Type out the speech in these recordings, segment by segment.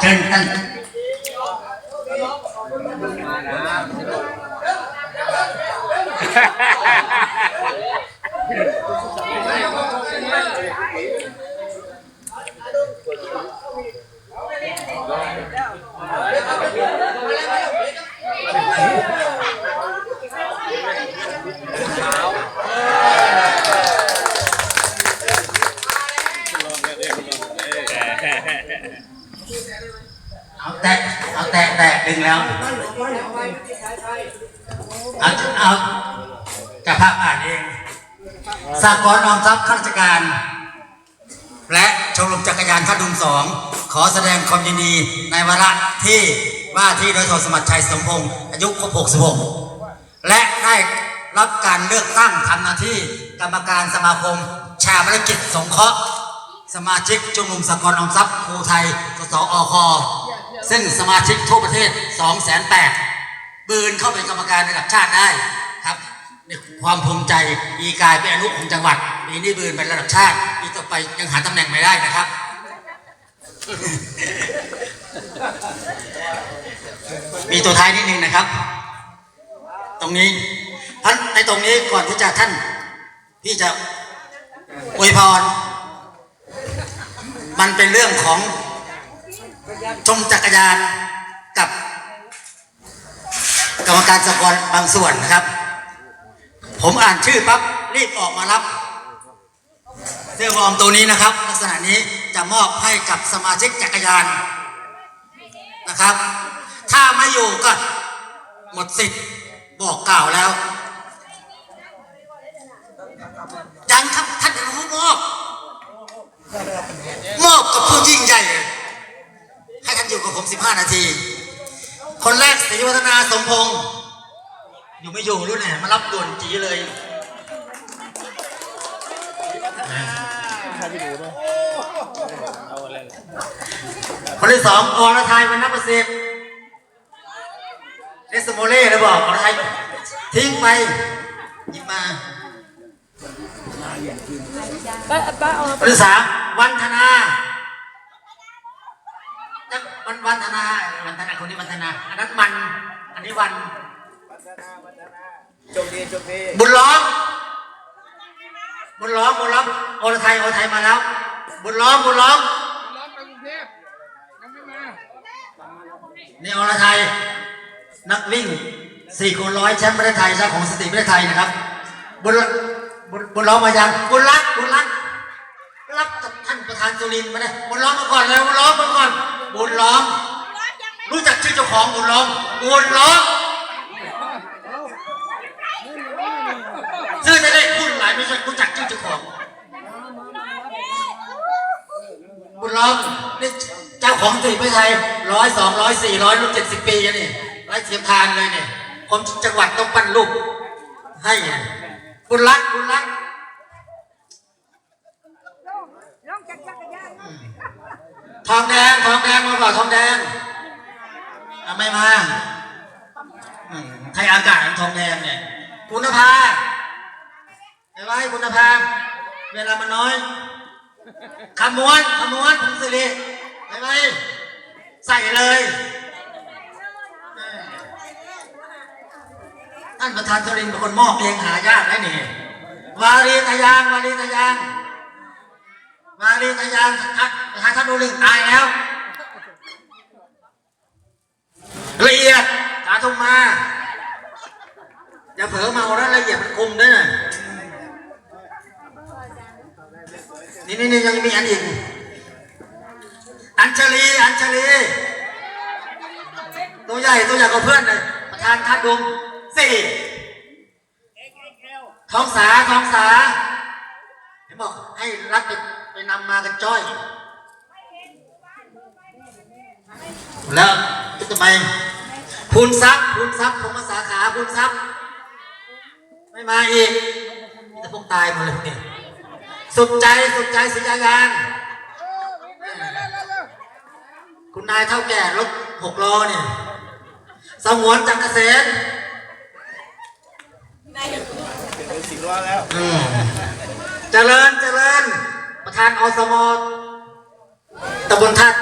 เชิญท่าน เอาแตะเอา ถึงแล้วเอาเอาจะภาพอ่านเองสากลออมทรัพย์ข้าราชการ และชมรมจักรยานพัดุงสองขอแสดงความยินดีในวาระที่ว่าที่โดยโทสมัชชัยสมพงศ์อายุครบ66 และได้รับการเลือกตั้งทำหน้าที่กรรมการสมาคม ชาภารกิจสงเคราะห์ สมาชิกชุมนุมสากลออมทรัพย์ครูไทย สสอค ซึ่งสมาชิกทั่วประเทศ 2 8 0 0 0บืนเข้าเป็นกรรมการระดับชาติได้ครับนี่ความภูมิใจอีกายเป็นอนุของจังหวัดปีนี้บืนเป็นระดับชาติอีต่อไปยังหาตำแหน่งไม่ได้นะครับ มีตัวท้ายนิดนึงนะครับ ตรงนี้ท่านในตรงนี้ก่อนที่จะท่านที่จะอวยพร มันเป็นเรื่องของ ชมจักรยานกับ กรรมการสกลบางส่วนนะครับ ผมอ่านชื่อปั๊บรีบออกมารับ เสื้อวอร์มตัวนี้นะครับ ลักษณะนี้จะมอบให้กับสมาชิกจักรยานนะครับ ถ้าไม่อยู่ก็หมดสิทธิ์บอกกล่าวแล้วยังครับท่านรู้มอบ มอบกับผู้ยิ่งใหญ่ ให้ท่านอยู่กับ ผม 15 นาที คนแรกศรีวัฒนาสมพงศ์อยู่ไม่อยู่รู้ไหนมารับด่วนจีเลยคนที่สองอรไทยวันนัประสิทธิ์เนสโมเล่เลยบอกอรไทยทิ้งไปหยิบมาป้าป้าเอาคนที่สามวันธนา วันวันธนาวันธนาคนนี้วันธนาอันนั้นมัน อันนี้วันโชคดีโชคดีบุญล้อมบุญล้อมบุญล้อมโอรไทยโอรไทยมาแล้ว บุญล้อมบุญล้อมร้อนไปกรุงเทพยังไม่มานี่อรไทยนักวิ่งสี่คูณร้อยแชมป์ประเทศไทยเจ้าของสติประเทศไทยนะครับ บุญบุญบุญล้อมมายังบุญรักบุญรักรับจากท่านประธานสุรินทร์มาเลยบุญล้อมมาก่อนเลยบุญล้อมมาก่อน บุญล้อม รู้จักชื่อเจ้าของบุญล้อม บุญล้อมชื่อจะได้พูดหลายไม่ใช่รู้จักชื่อเจ้าของ บุญล้อมนี่เจ้าของสติประเทศไทยร้อยสองร้อยสี่ร้อยรุ่นเจ็ดสิบปีกันนี่ไร้เทียมทานเลยเนี่ยคนจังหวัดต้องปั้นรูปให้เนี่ยบุญรักบุญรัก ลงจากจักรยาน ทองแดงทองแดงมาเปล่าทองแดงอะไม่มาอืมใครอากาศทองแดงเนี่ยคุณภาเห็นไหมคุณภาเวลามันน้อยขมวนขมวนผมสิริเห็นไหมใส่เลยท่านประธานสุรินเป็นคนมอบเองหายากได้นี่วารีตะยางวารีตะยาง มาลีตายางทักประธานท่านดูลิงตายแล้ว ละเอียดสาธุมาอย่าเผลอเมาแล้วละเอียดมันคุมด้วยนะนี่นี่นี่ยังมีอันอีกอัญชลี อัญชลี ตัวใหญ่ตัวใหญ่กว่าเพื่อนเลยประธานท่านดุมสี่ท้องสาท้องสาเห็นบอกให้รัฐไปไป นำมากันจ้อย แล้วทำไมพูนทรัพย์พูนทรัพย์ของภาษาขาพูนทรัพย์ไม่มาอีกมีแต่พวกตายหมดเลยเนี่ยสุดใจสุดใจสียายางคุณนายเท่าแก่รถหกล้อเนี่ยสงวนจักรเกษมเป็นสิบล้อแล้วอืมเจริญเจริญ ประธานอสมตำบลทัด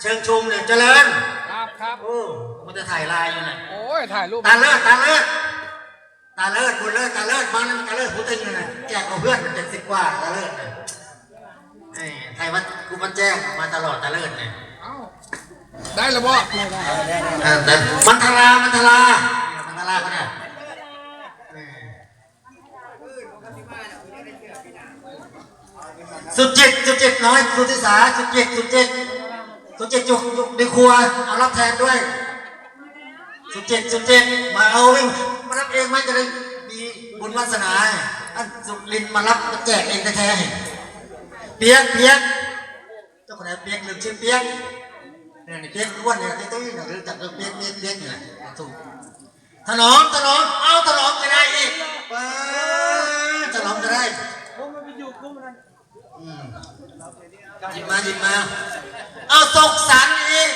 เชิงชุมเนี่ยเจริญ ครับครับโอ้มันจะถ่ายลายอยู่น่ะโอ้ยถ่ายรูปตาเลิศตาเลิศตาเลิศบุญเลิศตาเลิศบ้านนั้นตาเลิศหูตึงเลยนะแจกกับเพื่อนเจ็ดสิบกว่าตาเลิศเนี่ยไอ้ไทยวัดกูมันแจ้งมาตลอดตาเลิศเนี่ยเอ้าได้แล้วบ่เออแต่มันทลามันทลามันทลาเขาเนี่ยเออ สุดจิตสุดจิตน้อยสุดที่สาสุดจิตสุดจิตสุดจิตจุกจุกในครัวเอารับแทนด้วย สุดเจ็ดสุดเจ็ดมาเอาวิ่งมารับเองไหมจะได้มีบุญวาสนาอันสุรินมารับมาแจกเองแท้ๆเปียกเปียกเจ้าคนไหนเปียกลืมชื่อเปียกเนี่ยนี่เปียกอ้วนเนี่ยตุ้ยเนี่ยรู้จักเรื่องเปียกเปียกเปียกเนี่ยถูกถนอมถนอมเอาถนอมก็ได้อีกถนอมก็ได้ หยิบมาหยิบมา เอาสกสรรค์อีก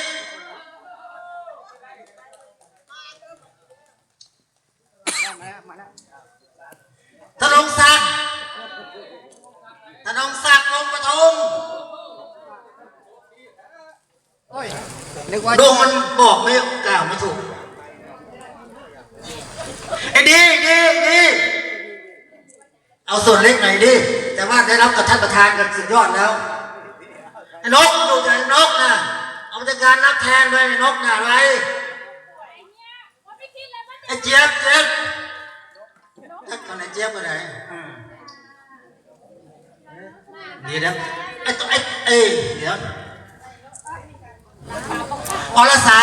ธนงศักดิ์ธนงศักดิ์วงศ์ปทุมนึกว่าดวงมันบอกไม่กล่าวไม่ถูกไอ้ดีดีดีเอาส่วนเล็กหน่อยดิ แต่ว่าได้รับกับท่านประธานกันสุดยอดแล้วไอ้นกดูจากไอ้นกนะเอามาจากการรับแทนด้วยไอ้นกน่ะอะไรไอ้เจี๊ยบเจี๊ยบถ้าคนไหนเจี๊ยบคนไหนอืมเดี๋ยวนะไอ้ตัวไอ้เอ้ยเดี๋ยวอรสา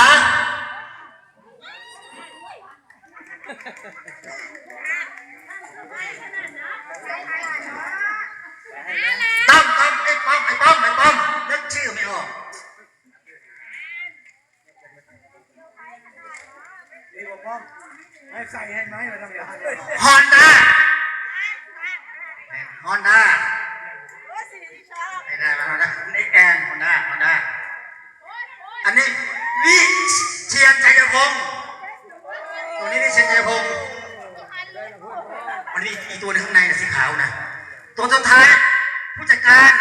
ตั้มตั้มไอ้ป้อมไอ้ป้อมไอ้ป้อมนึกชื่อไม่ออก ให้ใส่ให้ไหมมาทำอย่างนี้ ฮอนด้าฮอนด้าไม่ได้มาฮอนด้านี่แอนฮอนด้าฮอนด้าอันนี้วิเชียนชัยพ งศ์ตัวนี้วิเชนชัยพงศ์มันมีอีตัวหนึงข้างในนะสีขาวนะตัวสุดท้ายผู้จัดการ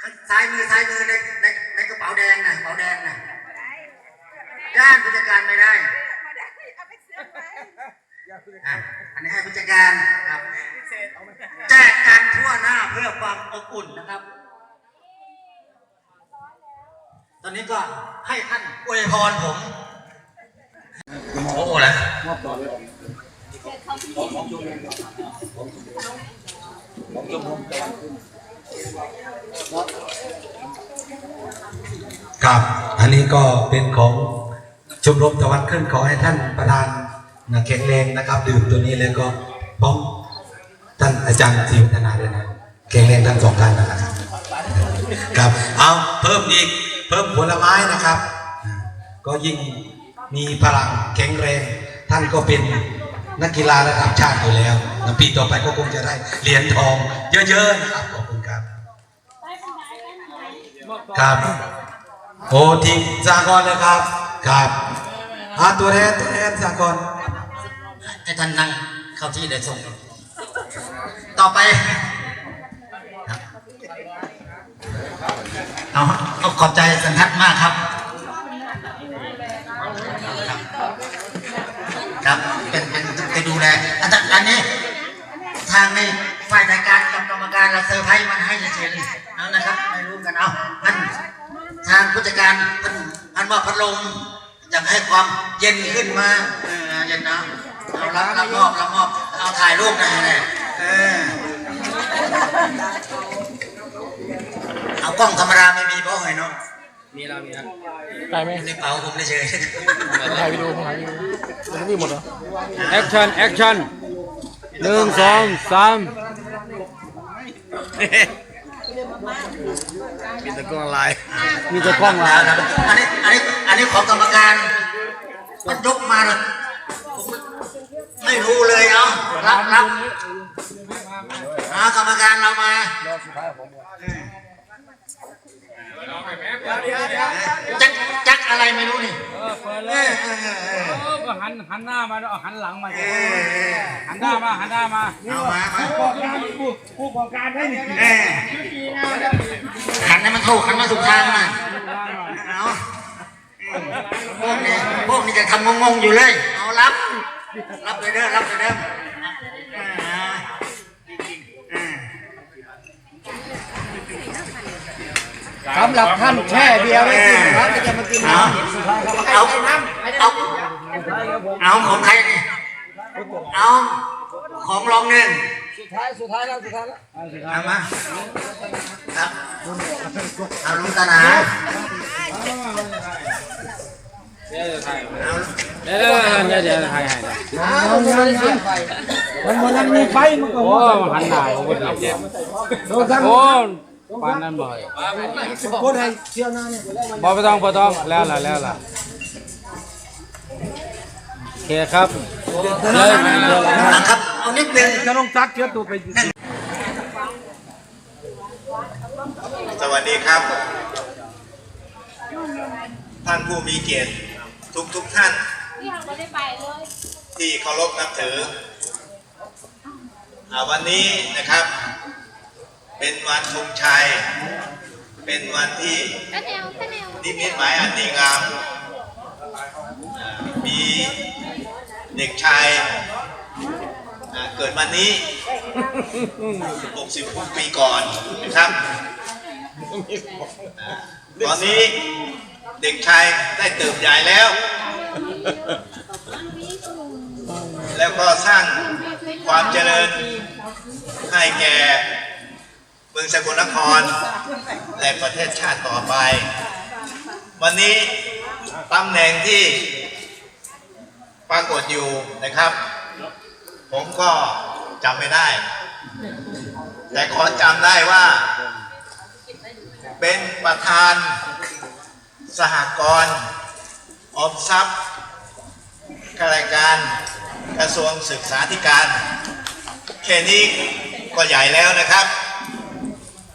ข้างซ้ายมือซ้ายมือในในในกระเป๋าแดงนะกระเป๋าแดงนะด้านผู้จัดการไม่ได้อันนี้ให้ผู้จัดการครับแจกกันทั่วหน้าเพื่อความอบอุ่นนะครับ ตอนนี้ก็ให้ท่านอวยพรผม โอ้โหละครับอันนี้ก็เป็นของชมรมตะวันขึ้นขอให้ท่านประธานนะแข็งแรงนะครับดื่มตัวนี้แล้วก็พร้อมท่านอาจารย์ทีวัฒนาด้วยนะแข็งแรงทั้งสองท่านนะครับครับเอาเพิ่มอีกเพิ่มผลไม้นะครับ ก็ยิ่ง มีพลังแข็งแรง ท่านก็เป็นนักกีฬาระดับชาติอยู่แล้วนะปีต่อไปก็คงจะได้เหรียญทอง เยอะๆนะครับขอบคุณครับครับโอ้ทีมสากลเลยครับครับอาตัวแทนตัวแทนสากลให้ท่านนั่งเข้าที่ได้ส่ง ต่อไปเอาขอบใจสันทัดมากครับเป็นเป็นไป ดูแลอันอันนี้ ทางในฝ่ายจัดการกับกรรมการเราเซอร์ไพรส์มันให้เฉยๆเอานะครับไม่รู้กันเอาอันทางผู้จัดการท่านอันว่าพัดลมอยากให้ความเย็นขึ้นมาเออเย็นนะเอารับรับมอบรับมอบเอาถ่ายรูปหน่อยเลยเออเอากล้องธรรมดาไม่มีเพราะเหรเนาะ มีเรามีครับได้ไหมในเป๋าผมเฉยถ่ายวิดีโอถ่ายวิดีโอมันมีหมดเหรอแอคชั่นแอคชั่นหนึ่งสองสามมีตะกร้อลายมีแต่กล้องๆลาแล้วนะอันนี้อันนี้อันนี้ของกรรมการมันยกมาเลยผมไม่รู้เลยเอารับรับเอากรรมการเรามา จักจักอะไรไม่รู้นี่เออเปิดเลเอยอเออเออเออก็หันหันหน้ามาแล้วเอาหันหลังมาหันหน้ามาหันหน้ามาเอามามาผู้ผู้ก่อการได้นี่เออหันให้มันถูกหันมาถูกทางมาเอาพวกนี้พวกนี้จะทำงงๆอยู่เลย เอารับ รับเลยเด้อรับเลยเด้ออ่าอ่า สำหรับท่านแช่เบียร์ไว้กินครับจะมากินเอาเอาเอาเอาของใครนี่เอาของรองหนึ่งสุดท้าย สุดท้ายแล้ว สุดท้ายแล้วเอามาครับเอาลุงตาหนาเดี๋ยวจะถ่ายเอาเดี๋ยวเดี๋ยวเดี๋ยวเดี๋ยวถ่ายให้มันมันมันมีไฟมันก็โอ้มันหันหน้าโอ้โห เจ็บโดนทั้งโอ้ปานนั้นบ่อยคนให้เที่ยวหน้าเนี่ยบ่ไม่ต้องบ่ต้องแล้วล่ะแล้วล่ะโอเคครับเลยมาเลยนะครับเอานิดนึงจะต้องซักเชื้อตัวไปสวัสดีครับ ท่านผู้มีเกียรติทุกทุกๆท่านที่เราไม่ได้ไปเลยที่เคารพนับถืออาวันนี้นะครับ เป็นวันธงชัย เป็นวันที่ก็แนวก็แนวนิมิตหมายอันดีงามอ่ามีเด็กชายอ่าเกิดวันนี้ 60 ปีก่อนนะครับอ่าตอนนี้เด็กชายได้เติบใหญ่แล้ว แล้วก็สร้างความเจริญให้แก่เมืองสกลนคร และประเทศชาติต่อไป วันนี้ตำแหน่งที่ปรากฏอยู่นะครับ ผมก็จำไม่ได้ แต่ขอจำได้ว่า เป็นประธานสหกรณ์ออมทรัพย์ข้าราชการกระทรวงศึกษาธิการ แค่นี้ก็ใหญ่แล้วนะครับ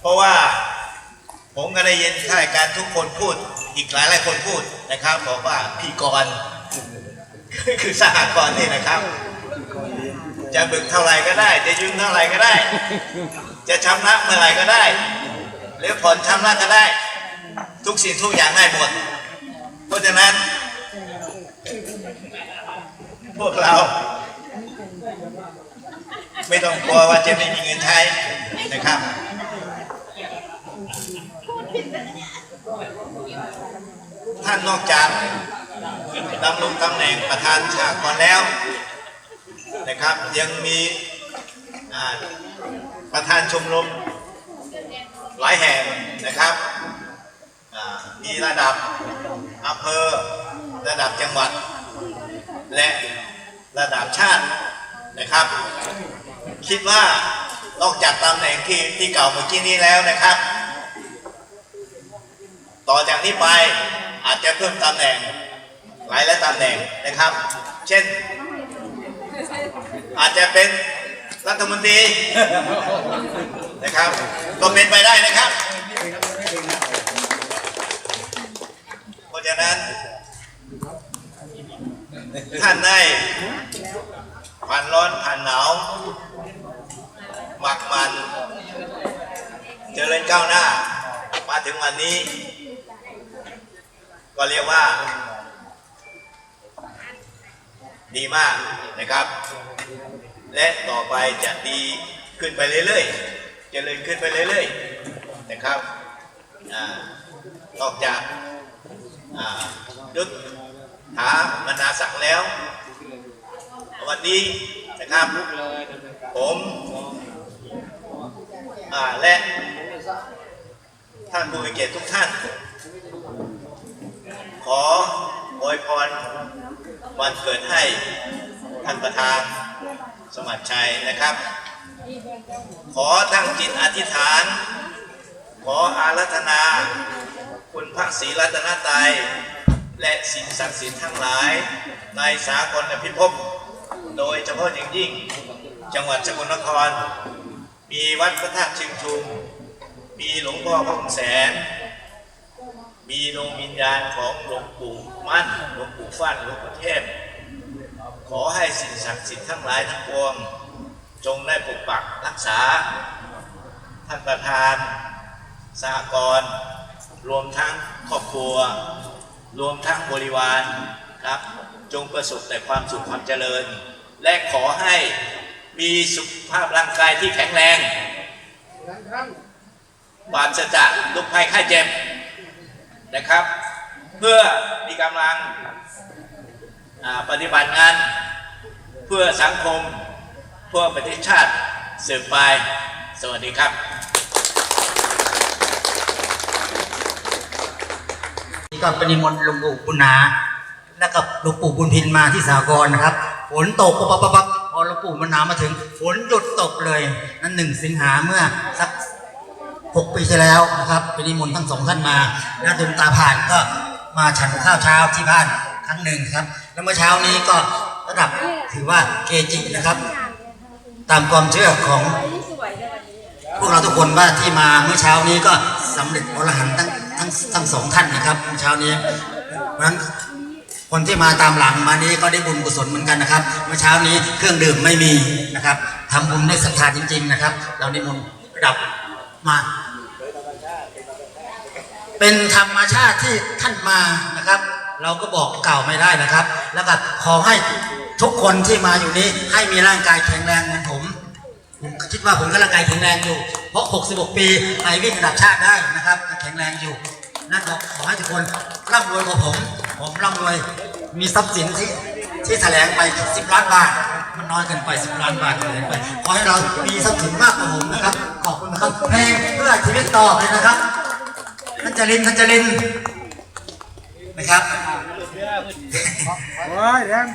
เพราะว่าผมก็ได้ยินข้าราชการทุกคนพูด อีกหลายหลายคนพูดนะครับบอกว่าพี่กรคือสหกรณ์นี่นะครับ จะบึกเท่าไหร่ก็ได้ จะยืมเท่าไหร่ก็ได้ จะชำระเมื่อไหร่ก็ได้หรือผ่อนชำระก็ได้ ทุกสิ่งทุกอย่างได้หมด เพราะฉะนั้นพวกเรา ไม่ต้องกลัวว่าจะไม่มีเงินใช้นะครับ ท่านนอกจากดำรงตำแหน่งประธานสากลแล้วนะครับยังมีประธานชมรมหลายแห่งนะครับมีระดับอำเภอระดับจังหวัด และระดับชาตินะครับ คิดว่านอกจากตำแหน่งที่ที่เก่าเมื่อกี้นี้แล้วนะครับ ต่อจากนี้ไป อาจจะเพิ่มตำแหน่งหลายและตำแหน่งนะครับ เช่น อาจจะเป็นรัฐมนตรีนะครับก็เป็นไปได้นะครับ เพราะฉะนั้น ท่านได้ผ่านร้อนผ่านหนาวหมักมัน เจริญก้าวหน้า มาถึงวันนี้ ก็เรียกว่า ดีมากนะครับ และต่อไปจะดีขึ้นไปเรื่อยๆเจริญขึ้นไปเรื่อยๆนะครับนอกจากอ่ายุทธหาบรรดาศักแล้ว วันนี้นะครับผมและท่านผู้มีเกียรติทุกท่าน ขออวยพรวันเกิดให้ท่านประธานสมัชชัยนะครับ ขอตั้งจิตอธิษฐาน ขออารัธนา คุณพระศรีรัตนตรัยและสิ่งศักดิ์สิทธิ์ทั้งหลาย ในสากลพิภพโดยเฉพาะอย่างยิ่ง จังหวัดสกลนคร มีวัดพระธาตุเชิงชุม มีหลวงพ่อพระองค์แสน มีดวงวิญญาณของหลวงปู่มั่นหลวงปู่ฟั่นหลวงปู่เทพ ขอให้สิ่งศักดิ์สิทธิ์ทั้งหลายทั้งปวง จงได้ปกปักรักษา ท่านประธานสหกรณ์รวมทั้งครอบครัว รวมทั้งบริวารครับ จงประสบแต่ความสุขความเจริญ และขอให้มีสุขภาพร่างกายที่แข็งแรงปราศจากโรคภัยไข้เจ็บ นะครับ เพื่อมีกำลังปฏิบัติงาน เพื่อสังคม เพื่อประเทศชาติสืบไป สวัสดีครับ นี่ก็เป็นนิมนต์หลวงปู่บุญนาแล้วก็หลวงปู่บุญพินมาที่สากลนะครับฝนตกปั๊บปั๊บปั๊บพอหลวงปู่บุญนามาถึงฝนหยุดตกเลย นั่นหนึ่งสิงหาเมื่อสัก หกปีที่แล้วนะครับเป็นนิมนต์ทั้งสองท่านมาแล้วดวงตาผ่านก็มาฉันข้าวเช้าที่บ้านครั้งหนึ่งครับ แล้วเมื่อเช้านี้ก็ระดับถือว่าเกจินะครับ ตามความเชื่อของ พวกเราทุกคนว่าที่มาเมื่อเช้านี้ก็สำเร็จอรหันต์ทั้งทั้งทั้งสองท่านนะครับเมื่อเช้านี้เพราะฉะนั้นคนที่มาตามหลังมานี้ก็ได้บุญกุศลเหมือนกันนะครับ เมื่อเช้านี้เครื่องดื่มไม่มีนะครับทำบุญด้วยศรัทธาจริง ๆ นะครับ เรานิมนต์ระดับ มา เป็นธรรมชาติที่ท่านมานะครับ เราก็บอกเก่าไม่ได้นะครับ แล้วก็ขอให้ทุกคนที่มาอยู่นี้ให้มีร่างกายแข็งแรงเหมือนผมผมคิดว่าผมก็ร่างกายแข็งแรงอยู่ เพราะ 66 ปีไปวิ่งระดับชาติได้นะครับ แข็งแรงอยู่นั่นก็ขอให้ทุกคนร่ำรวยกว่าผม ผมร่ำรวย มีทรัพย์สินที่ที่แถลงไป 10 ล้านบาท มันน้อยเกินไปสิบล้านบาทเกินไปขอให้เรามีทรัพย์สินมากกว่าผมนะครับ ขอบคุณนะครับเพลงเพื่อชีวิตต่อเลยนะครับท่านจรินท่านจรินนะครับ โอ้ยแดง